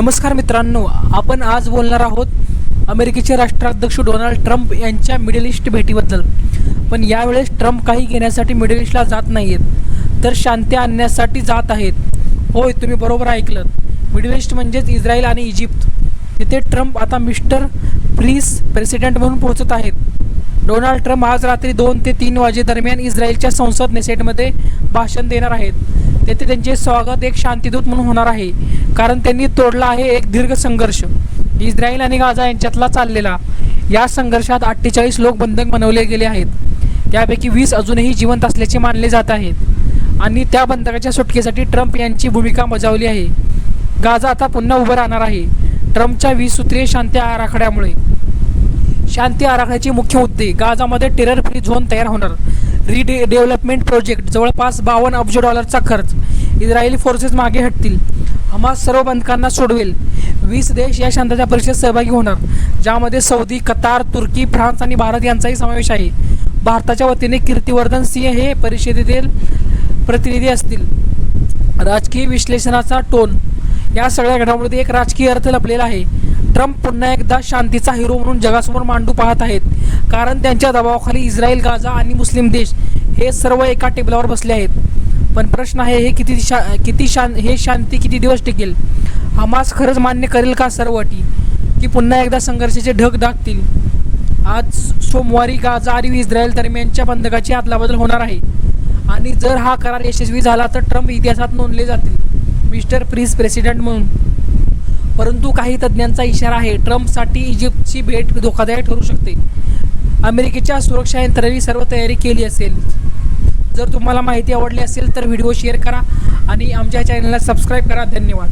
नमस्कार मित्रांनो आपण आज बोलणार आहोत अमेरिकेचे राष्ट्राध्यक्ष डोनाल्ड ट्रम्प यांच्या मिडल ईस्ट भेटीबद्दल. पण यावेळेस ट्रम्प काही घेण्यासाठी मिडल ईस्टला जात नाही आहेत तर शांती आणण्यासाठी जात आहेत. होय तुम्ही बरोबर ऐकलं मिडल ईस्ट म्हणजेच इस्रायल आणि इजिप्त. तिथे ट्रम्प आता मिस्टर प्रीस प्रेसिडेंट म्हणून पोहोचत आहेत. डोनाल्ड ट्रम्प आज रात्री दोन ते तीन वाजेदरम्यान इस्रायलच्या संसद नेसेटमध्ये भाषण देणार आहेत. येथे त्यांचे स्वागत एक शांतीदूत म्हणून होणार आहे. कारण त्यांनी तोडला आहे एक दीर्घ संघर्ष. इस्रायल आणि गाझा यांच्यातला चाललेला या संघर्षात अठ्ठेचाळीस लोक बंधक बनवले गेले आहेत. त्यापैकी वीस अजूनही जिवंत असल्याचे मानले जात आहेत. आणि त्या बंधकाच्या सुटकेसाठी ट्रम्प यांची भूमिका बजावली आहे. गाझा आता पुन्हा उभं राहणार आहे. ट्रम्पच्या वीस सूत्रीय शांती आराखड्यामुळे. शांती आराखड्याचे मुख्य मुद्दे गाझामध्ये टेरर फ्री झोन तयार होणार. रिडेव्हलपमेंट डेव्हलपमेंट प्रोजेक्ट जवळपास बावन्न अब्ज डॉलरचा खर्च. इस्रायली फोर्सेस मागे हटतील. हमास सर्व बंधकांना सोडवेल. वीस देश या शांतता परिषदेत सहभागी होणार. ज्यामध्ये सौदी कतार तुर्की फ्रान्स आणि भारत यांचाही समावेश आहे. भारताच्या वतीने कीर्तिवर्धन सिंह हे परिषदेतील प्रतिनिधी असतील. राजकीय विश्लेषणाचा टोन. या सगळ्या घडामोडीत एक राजकीय अर्थ लपलेला आहे. ट्रम्प पुन्हा एकदा शांतीचा हिरो म्हणून जगासमोर मांडू पाहत आहेत. कारण त्यांच्या दबावाखाली इस्रायल गाझा आणि मुस्लिम देश हे सर्व एका टेबलावर बसले आहेत. पण प्रश्न आहे हे किती शा किती शां हे शांती किती दिवस टिकेल? हमास खरंच मान्य करेल का सर्व अटी? की पुन्हा एकदा संघर्षाचे ढग दाखतील? आज सोमवारी गाझा आणि इस्रायल दरम्यानच्या बंधकाची अदलाबदल होणार आहे. आणि जर हा करार यशस्वी झाला तर ट्रम्प इतिहासात नोंदले जातील. मिस्टर प्रिस प्रेसिडेंट म्हणून. परंतु काही तज्ज्ञांचा इशारा आहे ट्रम्पसाठी इजिप्तची भेट धोकादायक ठरू शकते. अमेरिकेच्या सुरक्षा यंत्रणेने सर्व तयारी केली असेल. जर तुम्हाला माहिती आवडली असेल तर व्हिडिओ शेअर करा आणि आमच्या चॅनलला सबस्क्राईब करा. धन्यवाद.